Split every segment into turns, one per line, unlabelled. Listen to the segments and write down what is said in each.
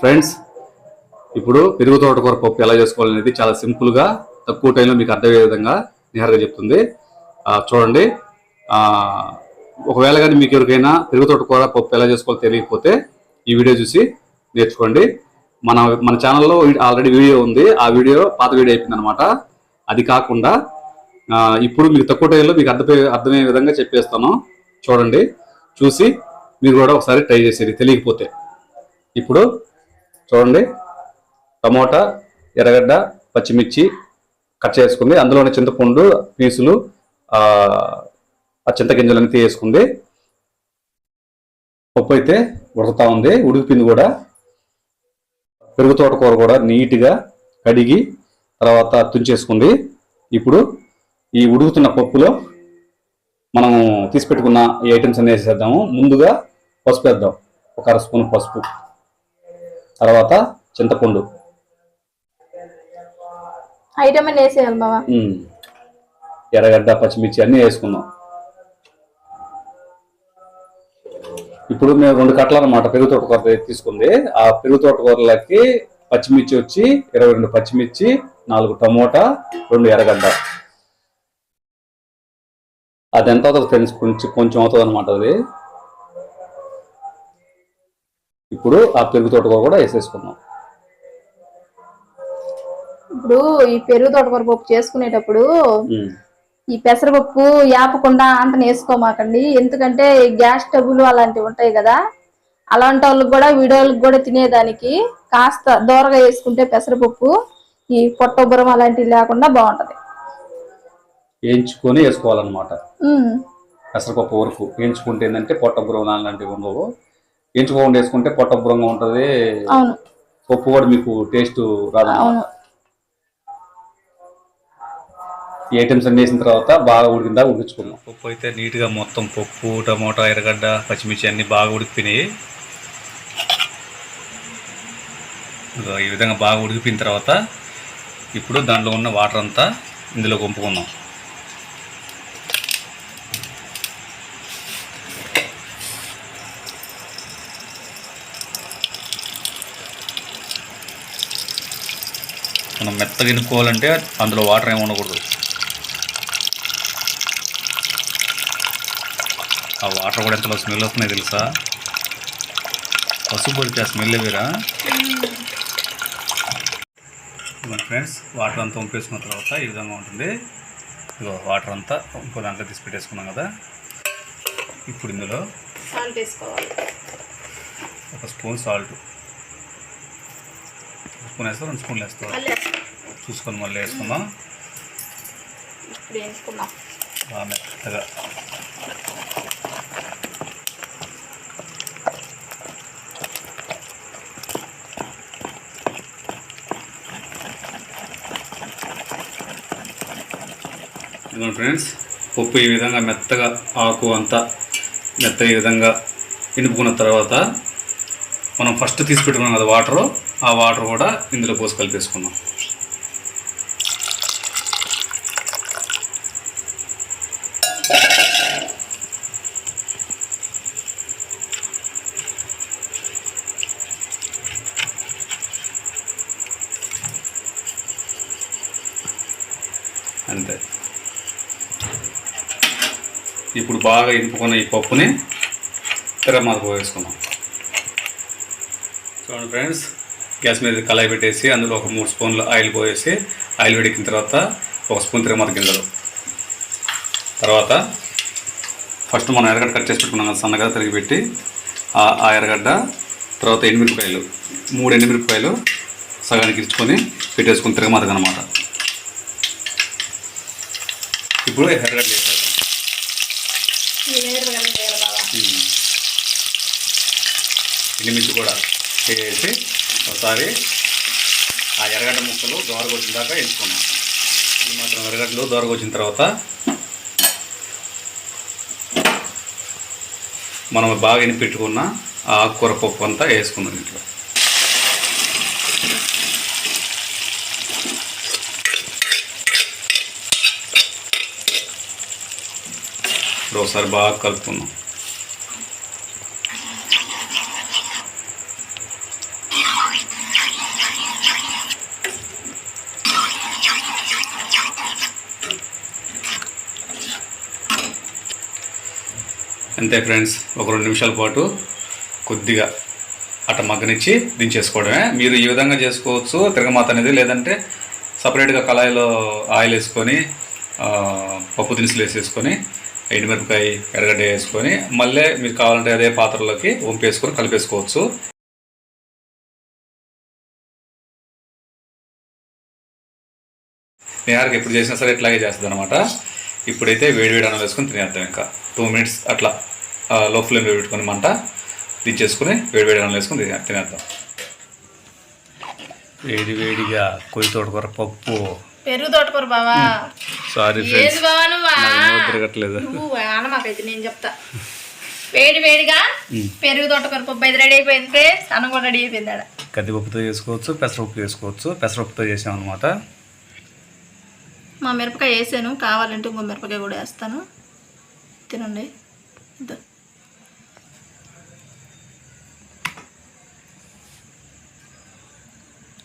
Friends ఇప్పుడు పెరుగు తోటకూర పప్పు ఎలా చేసుకోవాలనేది చాలా సింపుల్గా తక్కువ టైంలో మీకు అర్థమయ్యే విధంగా నిహారగా చెప్తుంది. చూడండి. ఒకవేళ కానీ మీకు ఎవరికైనా పెరుగు తోటకూర పప్పు ఎలా చేసుకోవాలో తెలియకపోతే ఈ వీడియో చూసి నేర్చుకోండి. మన మన ఛానల్లో ఆల్రెడీ వీడియో ఉంది. ఆ వీడియో పాత వీడియో అయిపోయింది అనమాట అది కాకుండా ఇప్పుడు మీకు తక్కువ టైంలో మీకు అర్థమయ్యే అర్థమయ్యే విధంగా చెప్పేస్తాను. చూడండి. చూసి మీరు కూడా ఒకసారి ట్రై చేసేది తెలియకపోతే. ఇప్పుడు చూడండి. టమోటా ఎర్రగడ్డ పచ్చిమిర్చి కట్ చేసుకుంది. అందులోనే చింతపండు పీసులు ఆ ఆ చింతగింజలన్నీ తీసేసుకుంది. పప్పు అయితే ఉడుకుతా ఉంది. ఉడికిపోయింది కూడా పెరుగు తోటకూర కూడా నీట్గా కడిగి తర్వాత తుంచేసుకుంది. ఇప్పుడు ఈ ఉడుకుతున్న పప్పులో మనం తీసిపెట్టుకున్న ఈ ఐటమ్స్ అన్ని వేసేద్దాము. ముందుగా పసుపు వేద్దాం. ఒక అర స్పూన్ పసుపు. తర్వాత చింతపండు.
ఐటమ్ వేసేయాలి బావా
ఎర్రగడ్డ పచ్చిమిర్చి అన్నీ వేసుకుందాం. ఇప్పుడు మేము రెండు కట్టలు అనమాట పెరుగు తోటకూర తీసుకుంది. ఆ పెరుగు తోటకూరలకి పచ్చిమిర్చి వచ్చి ఇరవై రెండు పచ్చిమిర్చి నాలుగు టమోటా రెండు ఎర్రగడ్డ. అది ఎంత అవుతుంది ఫ్రెండ్స్ కొంచెం కొంచెం అవుతుంది అనమాట అది. ఇప్పుడు ఆ పెరుగు తోటకూర కూడా వేసేసుకుందాం.
ఇప్పుడు ఈ పెరుగు తోటకూర పప్పు చేసుకునేటప్పుడు ఈ పెసరపప్పు యాపకుండా అంత వేసుకోమాకండి. ఎందుకంటే గ్యాస్ ట్రబుల్ అలాంటివి ఉంటాయి కదా అలాంటి వాళ్ళకి కూడా వీడియోలకు కూడా తినేదానికి కాస్త దూరగా వేసుకుంటే పెసరపప్పు ఈ పొట్టొబ్బరం అలాంటివి లేకుండా బాగుంటది.
వేయించుకొని వేసుకోవాలన్నమాట. పెసరపప్పు వరకు వేయించుకుంటే ఏంటంటే పొట్ట బురం లాంటివి ఉండవు. వేయించుకోకుండా వేసుకుంటే పొట్ట బురంగా ఉంటుంది.
అవును.
పప్పు కూడా మీకు టేస్ట్ రాదు.
అవును.
ఈ ఐటమ్స్ అన్ని వేసిన తర్వాత బాగా ఉడికిందా ఉడికించుకుందాం. పప్పు అయితే నీట్గా మొత్తం పప్పు టమోటా ఎర్రగడ్డ పచ్చిమిర్చి అన్ని బాగా ఉడికిపోయినాయి. ఈ విధంగా బాగా ఉడికిపోయిన తర్వాత ఇప్పుడు దాంట్లో ఉన్న వాటర్ అంతా ఇందులో పంపుకుందాం మనం మెత్తగా ఎనుక్కోవాలంటే అందులో వాటర్ ఏమి ఉండకూడదు. ఆ వాటర్ కూడా ఎంతలో స్మెల్ వస్తున్నాయి తెలుసా? పసుపు పడితే ఆ స్మెల్ వేరా? మన ఫ్రెండ్స్ వాటర్ అంతా వంపేసుకున్న తర్వాత ఈ విధంగా ఉంటుంది. ఇదిగో వాటర్ అంతా ఇంకో దాంట్లో తీసి పెట్టేసుకున్నాం కదా. ఇప్పుడు ఇందులో
సాల్ట్ వేసుకోవాలి.
ఒక స్పూన్ సాల్ట్. స్పూన్ వేస్తా రెండు స్పూన్లు వేస్తాం. చూసుకొని మళ్ళీ వేసుకుందాం
ఇప్పుడు వేసుకుందాం
బాగా మెత్తగా. ఇదిగోండి ఫ్రెండ్స్ పప్పు ఈ విధంగా మెత్తగా ఆకు అంతా మెత్తగా ఈ విధంగా ఇనుపుకున్న తర్వాత మనం ఫస్ట్ తీసి పెట్టుకున్నాం కదా వాటరు. ఆ వాటర్ కూడా ఇందులో పోసి కలిపేసుకున్నాం అంతే. ఇప్పుడు బాగా ఇంపుకున్న ఈ పప్పుని తిరగమాత వేసుకున్నాం చూడండి ఫ్రెండ్స్ గ్యాస్ మీద కళాయి పెట్టేసి అందులో ఒక మూడు స్పూన్లు ఆయిల్ పోసేసి ఆయిల్ వేడెక్కిన తర్వాత ఒక స్పూన్ తిరగమాత గింజలు. తర్వాత ఫస్ట్ మనం ఎర్రగడ్డ కట్ చేసి పెట్టుకున్నాం కదా సన్నగా తిరిగి పెట్టి ఆ ఎర్రగడ్డ తర్వాత ఎండుమిరపకాయలు మూడు ఎండుమిరపకాయలు సగానికి ఇచ్చుకొని పెట్టేసుకుని తిరగమాతగా అనమాట ఇప్పుడు ఎర్రగడ్డ. ఎండుమిర్చి కూడా వేసి ఒకసారి ఆ ఎర్రగడ్డ ముక్కలు దోరగొచ్చిన దాకా ఎంచుకున్నాం ఈ మాత్రం ఎర్రగడ్డలు దోరగొచ్చిన తర్వాత మనం బాగా ఎన్ని పెట్టుకున్న ఆ ఆకుకూర పప్పు అంతా వేసుకుందాం ఇంట్లో. ఇప్పుడు ఒకసారి బాగా కలుపుకుందాం. అంతే ఫ్రెండ్స్ ఒక రెండు నిమిషాల పాటు కొద్దిగా అట్ట మగ్గనిచ్చి దించేసుకోవడమే. మీరు ఈ విధంగా చేసుకోవచ్చు తిరగమాత అనేది లేదంటే సపరేట్గా కళాయిలో ఆయిల్ వేసుకొని పప్పు దినుసులు వేసేసుకొని ఎండుమిరపకాయ ఎర్రగడ్డ వేసుకొని మళ్ళీ మీరు కావాలంటే అదే పాత్రలోకి వంపేసుకొని కలిపేసుకోవచ్చు. నేహారికి ఎప్పుడు చేసినా సరే ఇట్లాగే చేస్తుంది అనమాట ఇప్పుడైతే వేడి వేడి అన్నం వేసుకొని తినేద్దాం ఇంకా. టూ మినిట్స్ అట్లా. లో ఫ్లేమ్లో పెట్టుకొని మంట దించేసుకుని వేడి వేడి అన్నం వేసుకొని తినే- తినేద్దాం. వేడి వేడిగా కొయ్యి తోటకూర పప్పు.
పెరుగు తోటకూర బావా?
సారీ
ఏది
ఫ్రెండ్స్.
బావా నువ్వా?
తిరగట్లేదు.
నువ్వు ఆనమాకైతే నేను చెప్తా. వేడి వేడిగా పెరుగు తోటకూర పప్పు అయితే రెడీ అయిపోయింది ఫ్రెండ్స్ అన్నం కూడా రెడీ అయిపోయింది ఆడ.
కందిపప్పుతో చేసుకోవచ్చు పెసరపప్పు చేసుకోవచ్చు. పెసరపప్పుతో చేసాం అనమాట
మా మిరపకాయ వేసాను. కావాలంటే ఇంకో మిరపకాయ కూడా వేస్తాను. తినండి. ఇద్దో.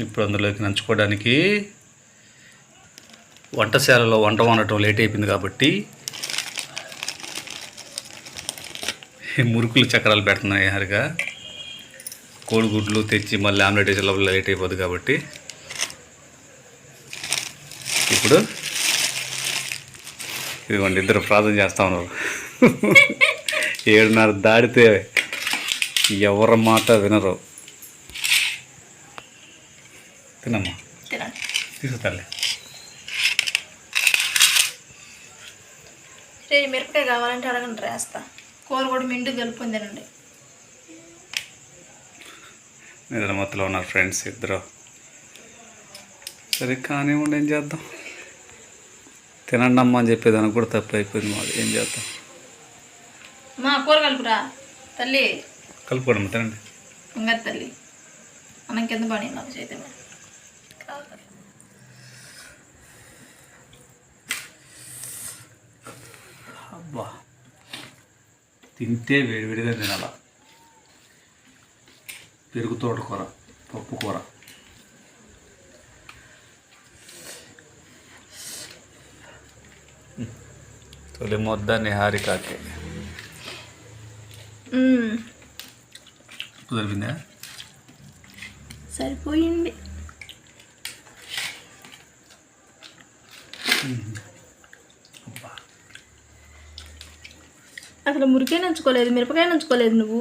ఇప్పుడు అందులోకి నంచుకోవడానికి వంటశాలలో వంట వండటం లేట్ అయిపోయింది కాబట్టి మురుకులు చక్రాలు పెడుతున్నాయి హరిగా. కోడిగుడ్లు తెచ్చి మళ్ళీ ఆమ్లెట్ వేసే లోపల లేట్ అయిపోద్ది కాబట్టి. ఇప్పుడు ఇదిగోండి ఇద్దరు ప్రార్థన చేస్తా ఉన్నారు. ఏడున్నర దాడితే ఎవరి మాట వినరు. తినమ్మా.
తినండి.
తీసుకుతాలే
రే మిరపకాయ కావాలంటే అడగండి వేస్తా. కూర కూడా మిండు కలుపుకొని తినండి.
నిద్ర మొత్తంలో ఉన్నారు ఫ్రెండ్స్ ఇద్దరు. సరే కానివ్వండి ఏం చేద్దాం? తినండి అమ్మా అని చెప్పేదానికి కూడా తప్పు అయిపోయింది మాది. ఏం చేద్దాం?
మా కూర కలుపురా తల్లి.
కలుపుకోండి తినండి.
ఉంగరు తల్లి. అన్నం కింద పడి నాకు చేతి మీద.
అబ్బా. తింటే వేడివేడిగా తినాల? పెరుగు తోటకూర పప్పు కూర. తొలి ముద్ద నిహారికాకి.
మ్మ్.
కుదిరిపోయిందా?
సరిపోయింది. అసలు మురికే నంచుకోలేదు మిరపకాయ నంచుకోలేదు నువ్వు.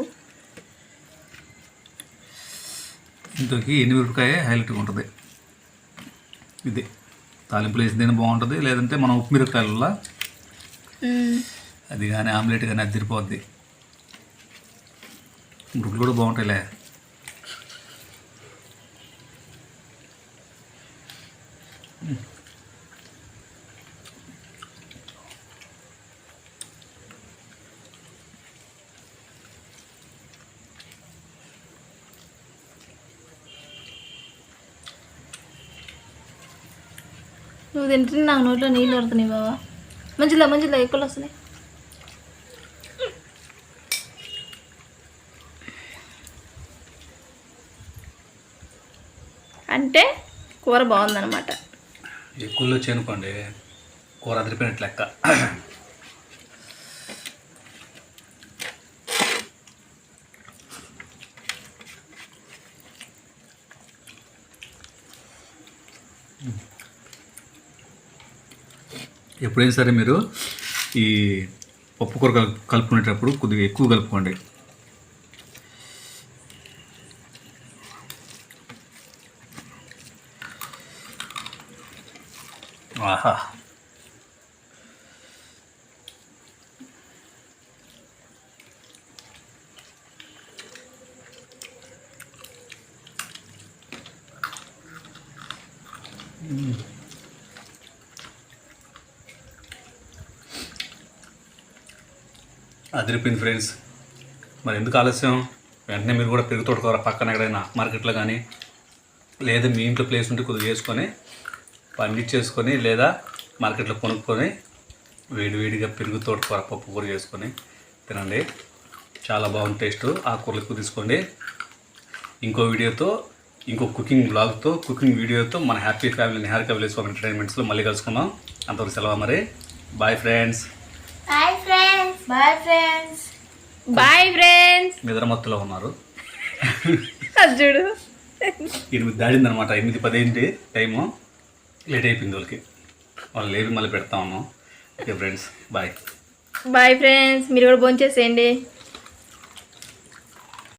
ఇంతకీ మిరపకాయ హైలైట్గా ఉంటుంది? ఇది. తాలింపులు వేసిందైనా బాగుంటుంది లేదంటే మనం ఉప్పు మిరపకాయల
మ్మ్.
అది కానీ ఆమ్లెట్ కానీ అది తిరిపోద్ది మురుకులు కూడా బాగుంటాయిలే.
నువ్వు తింటే నాకు నోట్లో నీళ్ళు పడుతున్నాయి బావా. మంచిలా మంచిదా ఎక్కువ వస్తున్నాయి? అంటే కూర బాగుందన్నమాట.
ఎక్కువలో చేనుకోండి. కూర అదిరిపోయినట్లు లెక్క. ఎప్పుడైనా సరే మీరు ఈ పప్పు కూర కలుపు కలుపుకునేటప్పుడు కొద్దిగా ఎక్కువ కలుపుకోండి. ఆహా. అదిరిపోయింది ఫ్రెండ్స్ మరి ఎందుకు ఆలస్యం? వెంటనే మీరు కూడా పెరుగు తోటకూర పక్కన ఎక్కడైనా మార్కెట్లో కానీ లేదా మీ ఇంట్లో ప్లేస్ ఉంటే కొద్దిగా చేసుకొని పండించేసుకొని లేదా మార్కెట్లో కొనుక్కొని వేడివేడిగా పెరుగు తోటకూర పప్పు కూర చేసుకొని తినండి. చాలా బాగుంది టేస్ట్ ఆ కూరలు ఎక్కువ తీసుకోండి. ఇంకో వీడియోతో ఇంకో కుకింగ్ బ్లాగ్తో కుకింగ్ వీడియోతో మన హ్యాపీ ఫ్యామిలీ నిహారిక విలేజ్ ఎంటర్టైన్మెంట్స్లో మళ్ళీ కలుసుకుందాం. అంతవరకు సెలవు మరి bye friends
bye friends bye friends bye friends
నిద్రమత్తులో ఉన్నారు.
చూడు.
ఎనిమిది దాడింది అనమాట ఎనిమిది పదేంటి? టైము. లేట్ అయిపోయింది వాళ్ళకి. వాళ్ళు లేపి మళ్ళీ పెడతా ఉన్నాం. Okay friends bye
bye friends మీరు కూడా భోంచేసేయండి.